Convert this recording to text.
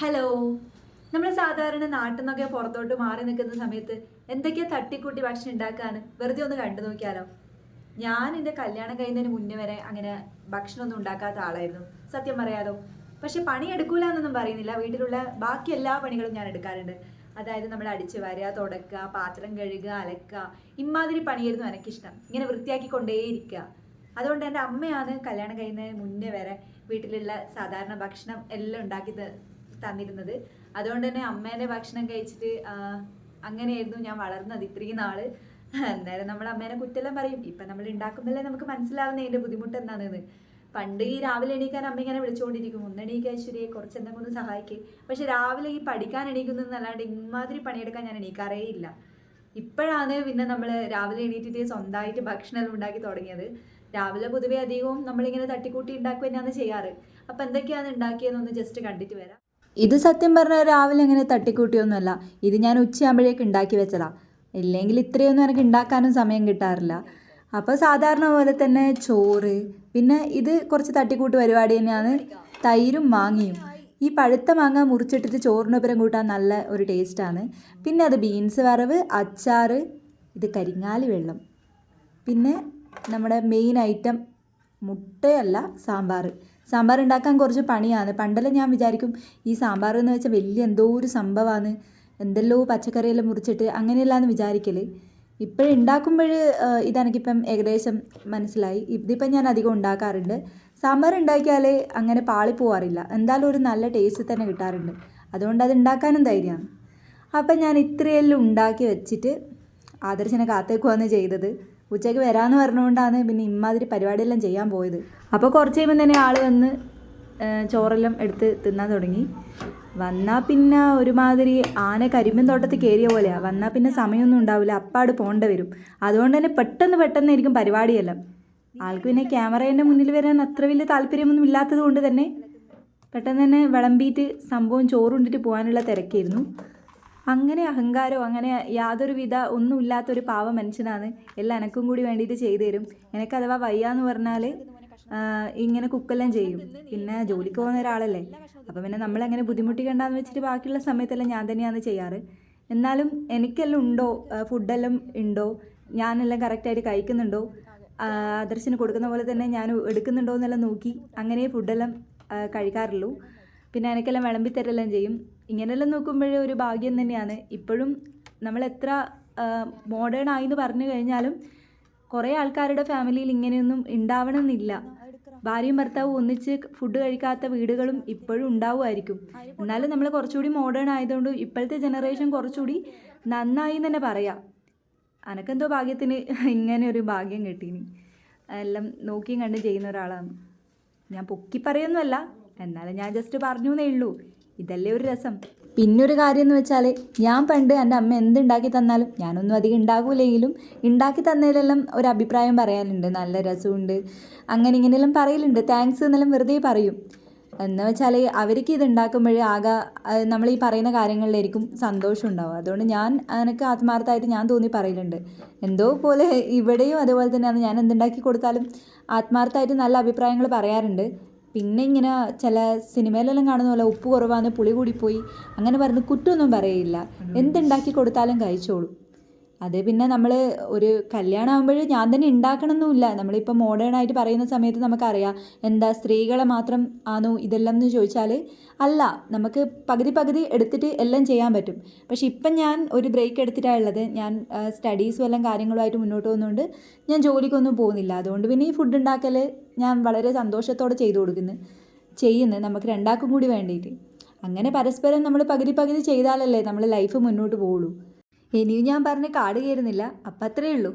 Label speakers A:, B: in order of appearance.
A: Hello നമ്മൾ സാധാരണ നാട്ടിൽ നിന്നൊക്കെ പുറത്തോട്ട് മാറി നിൽക്കുന്ന സമയത്ത് എന്തൊക്കെയാ തട്ടിക്കൂട്ടി ഭക്ഷണം ഉണ്ടാക്കാന്ന് വെറുതെ ഒന്ന് കണ്ടു നോക്കിയാലോ? ഞാൻ എന്റെ കല്യാണം കഴിയുന്നതിന് മുന്നേ വരെ അങ്ങനെ ഭക്ഷണമൊന്നും ഉണ്ടാക്കാത്ത ആളായിരുന്നു. സത്യം പറയാലോ. പക്ഷെ പണി എടുക്കൂല എന്നൊന്നും പറയുന്നില്ല. വീട്ടിലുള്ള ബാക്കി എല്ലാ പണികളും ഞാൻ എടുക്കാറുണ്ട്. അതായത് നമ്മൾ അടിച്ചു വരിക തുടക്കുക പാത്രം കഴുകുക അലക്കുക. ഇമാതിരി പണിയായിരുന്നു എനിക്കിഷ്ടം. ഇങ്ങനെ വൃത്തിയാക്കി കൊണ്ടേയിരിക്കുക അതുകൊണ്ട് എന്റെ അമ്മയാണ് കല്യാണം കഴിയുന്നതിന് മുന്നേ വരെ വീട്ടിലുള്ള സാധാരണ ഭക്ഷണം എല്ലാം ഉണ്ടാക്കി തന്നിരുന്നത്. അതുകൊണ്ട് തന്നെ അമ്മേന്റെ ഭക്ഷണം കഴിച്ചിട്ട് അങ്ങനെയായിരുന്നു ഞാൻ വളർന്നത് ഇത്രയും നാൾ. അന്നേരം നമ്മൾ അമ്മേനെ കുറ്റെല്ലാം പറയും. ഇപ്പം നമ്മൾ ഉണ്ടാക്കുമ്പോഴേ നമുക്ക് മനസ്സിലാവുന്ന അതിന്റെ ബുദ്ധിമുട്ട് എന്താണെന്ന്. പണ്ട് ഈ രാവിലെ എണീക്കാൻ അമ്മ ഇങ്ങനെ വിളിച്ചുകൊണ്ടിരിക്കും ഒന്ന് എണീക്കാൻ ശരി കുറച്ച് എന്തെങ്കിലും ഒന്ന് സഹായിക്കേ. പക്ഷെ രാവിലെ ഈ പഠിക്കാൻ എണീക്കുന്നതെന്നല്ലാണ്ട് ഇമാതിരി പണിയെടുക്കാൻ ഞാൻ എണീക്കാറേ ഇല്ല. ഇപ്പോഴാണ് പിന്നെ നമ്മൾ രാവിലെ എണീറ്റിട്ട് സ്വന്തമായിട്ട് ഭക്ഷണം ഉണ്ടാക്കി തുടങ്ങിയത്. രാവിലെ പൊതുവെ അധികവും നമ്മളിങ്ങനെ തട്ടിക്കൂട്ടി ഉണ്ടാക്കുക തന്നെയാണ് ചെയ്യാറ്. അപ്പം എന്തൊക്കെയാണ് ഉണ്ടാക്കിയതെന്നൊന്ന് ജസ്റ്റ് കണ്ടിട്ട് വരാം. ഇത് സത്യം പറഞ്ഞാൽ രാവിലെ അങ്ങനെ തട്ടിക്കൂട്ടിയൊന്നുമല്ല. ഇത് ഞാൻ ഉച്ചയാകുമ്പോഴേക്ക് ഉണ്ടാക്കി വെച്ചതാ. ഇല്ലെങ്കിൽ ഇത്രയൊന്നും എനിക്ക് ഉണ്ടാക്കാനും സമയം കിട്ടാറില്ല. അപ്പോൾ സാധാരണ പോലെ തന്നെ ചോറ് പിന്നെ ഇത് കുറച്ച് തട്ടിക്കൂട്ട് പരിപാടി തന്നെയാണ്. തൈരും മാങ്ങയും. ഈ പഴുത്ത മാങ്ങ മുറിച്ചിട്ടിട്ട് ചോറിനൊപ്പരം കൂട്ടാൻ നല്ല ഒരു ടേസ്റ്റാണ് പിന്നെ അത് ബീൻസ് വറവ് അച്ചാറ് ഇത് കരിങ്ങാലി വെള്ളം. പിന്നെ നമ്മുടെ മെയിൻ ഐറ്റം മുട്ടയല്ല സാമ്പാർ സാമ്പാർ ഉണ്ടാക്കാൻ കുറച്ച് പണിയാണ്. പണ്ടെല്ലാം ഞാൻ വിചാരിക്കും ഈ സാമ്പാർ എന്ന് വെച്ചാൽ വലിയ എന്തോ ഒരു സംഭവമാണ് എന്തെല്ലോ പച്ചക്കറിയെല്ലാം മുറിച്ചിട്ട് അങ്ങനെയല്ലാന്ന് വിചാരിക്കൽ ഇപ്പോഴും ഉണ്ടാക്കുമ്പോൾ ഇതെനിക്കിപ്പം ഏകദേശം മനസ്സിലായി. ഇതിപ്പം ഞാൻ അധികം ഉണ്ടാക്കാറുണ്ട്. സാമ്പാർ ഉണ്ടാക്കിയാൽ അങ്ങനെ പാളിപ്പോവാറില്ല എന്തായാലും ഒരു നല്ല ടേസ്റ്റ് തന്നെ കിട്ടാറുണ്ട്. അതുകൊണ്ട് അത് ഉണ്ടാക്കാനും ധൈര്യമാണ് അപ്പം ഞാൻ ഇത്രയെല്ലാം ഉണ്ടാക്കി വെച്ചിട്ട് ആദർശനെ കാത്തേക്കുവാണ് ചെയ്തത്. ഉച്ചയ്ക്ക് വരാമെന്ന് പറഞ്ഞുകൊണ്ടാണ് പിന്നെ ഇമ്മാതിരി പരിപാടിയെല്ലാം ചെയ്യാൻ പോയത്. അപ്പോൾ കുറച്ച് കഴിയുമ്പോൾ തന്നെ ആൾ വന്ന് ചോറെല്ലാം എടുത്ത് തിന്നാൻ തുടങ്ങി. വന്നാൽ പിന്നെ ഒരുമാതിരി ആന കരിമ്പൻ തോട്ടത്തിൽ കയറിയ പോലെയാണ് വന്നാൽ പിന്നെ സമയമൊന്നും ഉണ്ടാവില്ല. അപ്പാട് പോകേണ്ട വരും. അതുകൊണ്ട് തന്നെ പെട്ടെന്ന് പെട്ടെന്നായിരിക്കും പരിപാടിയെല്ലാം. ആൾക്ക് പിന്നെ ക്യാമറേന്റെ മുന്നിൽ വരാൻ അത്ര വലിയ താല്പര്യമൊന്നും ഇല്ലാത്തത് കൊണ്ട് തന്നെ പെട്ടെന്ന് തന്നെ വിളമ്പിയിട്ട് സംഭവം ചോറുണ്ടിട്ട് പോകാനുള്ള തിരക്കായിരുന്നു. അങ്ങനെ അഹങ്കാരമോ അങ്ങനെ യാതൊരുവിധ ഒന്നുമില്ലാത്തൊരു പാവ മനുഷ്യനാണ്. എല്ലാം എനക്കും കൂടി വേണ്ടിയിട്ട് ചെയ്തു തരും എനിക്ക് അഥവാ വയ്യാന്ന് പറഞ്ഞാൽ ഇങ്ങനെ കുക്കെല്ലാം ചെയ്യും. പിന്നെ ജോലിക്ക് പോകുന്ന ഒരാളല്ലേ. അപ്പം പിന്നെ നമ്മളെങ്ങനെ ബുദ്ധിമുട്ടിക്കണ്ടെന്ന് വെച്ചിട്ട് ബാക്കിയുള്ള സമയത്തെല്ലാം ഞാൻ തന്നെയാണ് ചെയ്യാറ്. എന്നാലും എനിക്കെല്ലാം ഉണ്ടോ? ഫുഡെല്ലാം ഉണ്ടോ? ഞാനെല്ലാം കറക്റ്റായിട്ട് കഴിക്കുന്നുണ്ടോ? ആദർശിന് കൊടുക്കുന്ന പോലെ തന്നെ ഞാൻ എടുക്കുന്നുണ്ടോ എന്നെല്ലാം നോക്കി അങ്ങനെ ഫുഡെല്ലാം കഴിക്കാറുള്ളൂ. പിന്നെ എനിക്കെല്ലാം വിളമ്പി തരെല്ലാം ചെയ്യും. ഇങ്ങനെയെല്ലാം നോക്കുമ്പോഴേ ഒരു ഭാഗ്യം തന്നെയാണ്. ഇപ്പോഴും നമ്മൾ എത്ര മോഡേൺ ആയി എന്ന് പറഞ്ഞു കഴിഞ്ഞാലും കുറേ ആൾക്കാരുടെ ഫാമിലിയിൽ ഇങ്ങനെയൊന്നും ഉണ്ടാവണമെന്നില്ല. ഭാര്യയും ഭർത്താവും ഒന്നിച്ച് ഫുഡ് കഴിക്കാത്ത വീടുകളും ഇപ്പോഴും ഉണ്ടാവുമായിരിക്കും. എന്നാലും നമ്മൾ കുറച്ചുകൂടി മോഡേൺ ആയതുകൊണ്ട് ഇപ്പോഴത്തെ ജനറേഷൻ കുറച്ചുകൂടി നന്നായി തന്നെ പറയാം. അനക്കെന്തോ ഭാഗ്യത്തിന് ഇങ്ങനെ ഒരു ഭാഗ്യം കിട്ടീനി. എല്ലാം നോക്കിയും കണ്ടും ചെയ്യുന്ന ഒരാളാണ്. ഞാൻ പൊക്കി പറയൊന്നുമല്ല. എന്നാലും ഞാൻ ജസ്റ്റ് പറഞ്ഞു എന്നേ ഉള്ളൂ. ഇതല്ലേ ഒരു രസം. പിന്നൊരു കാര്യം എന്ന് വെച്ചാൽ ഞാൻ പണ്ട് എന്റെ അമ്മ എന്തുണ്ടാക്കി തന്നാലും ഞാനൊന്നും അധികം ഉണ്ടാകൂലെങ്കിലും ഉണ്ടാക്കി തന്നതിലെല്ലാം ഒരു അഭിപ്രായം പറയാനുണ്ട്. നല്ല രസമുണ്ട്. അങ്ങനെ ഇങ്ങനെയെല്ലാം പറയലുണ്ട്. താങ്ക്സ് എന്നെല്ലാം വെറുതെ പറയും. എന്ന് വെച്ചാൽ അവർക്ക് ഇത് ഉണ്ടാക്കുമ്പോൾ ആകെ നമ്മൾ ഈ പറയുന്ന കാര്യങ്ങളിലായിരിക്കും സന്തോഷം ഉണ്ടാവും അതുകൊണ്ട് ഞാൻ എനിക്ക് ആത്മാർത്ഥമായിട്ട് ഞാൻ തോന്നി പറയലുണ്ട്. എന്തോ പോലെ ഇവിടെയും അതുപോലെ തന്നെയാണ്. ഞാൻ എന്തുണ്ടാക്കി കൊടുത്താലും ആത്മാർത്ഥമായിട്ട് നല്ല അഭിപ്രായങ്ങൾ പറയാറുണ്ട്. പിന്നെ ഇങ്ങനെ ചില സിനിമയിലെല്ലാം കാണുന്ന പോലെ ഉപ്പ് കുറവാന്ന് പുളി കൂടിപ്പോയി. അങ്ങനെ പറഞ്ഞ് കുറ്റമൊന്നും പറയില്ല. എന്തുണ്ടാക്കി കൊടുത്താലും കഴിച്ചോളൂ. അത് പിന്നെ നമ്മൾ ഒരു കല്യാണം ആകുമ്പോൾ ഞാൻ തന്നെ ഉണ്ടാക്കണമെന്നില്ല നമ്മളിപ്പോൾ മോഡേൺ ആയിട്ട് പറയുന്ന സമയത്ത് നമുക്കറിയാം എന്താ സ്ത്രീകളെ മാത്രം ആണോ ഇതെല്ലാം എന്ന് ചോദിച്ചാൽ അല്ല നമുക്ക് പകുതി പകുതി എടുത്തിട്ട് എല്ലാം ചെയ്യാൻ പറ്റും. പക്ഷെ ഇപ്പം ഞാൻ ഒരു ബ്രേക്ക് എടുത്തിട്ടാണ് ഉള്ളത് ഞാൻ സ്റ്റഡീസും എല്ലാം കാര്യങ്ങളുമായിട്ട് മുന്നോട്ട് പോകുന്നതുകൊണ്ട് ഞാൻ ജോലിക്കൊന്നും പോകുന്നില്ല. അതുകൊണ്ട് പിന്നെ ഈ ഫുഡ് ഉണ്ടാക്കൽ ഞാൻ വളരെ സന്തോഷത്തോടെ ചെയ്തു കൊടുക്കുന്നു. ചെയ്യുന്നു. നമുക്ക് രണ്ടാക്കും കൂടി വേണ്ടിയിട്ട് അങ്ങനെ പരസ്പരം നമ്മൾ പകുതി പകുതി ചെയ്താലല്ലേ നമ്മൾ ലൈഫ് മുന്നോട്ട് പോവുള്ളൂ. ഇനിയും ഞാൻ പറഞ്ഞ് കാട് കയറുന്നില്ല. അപ്പം അത്രയേ ഉള്ളൂ.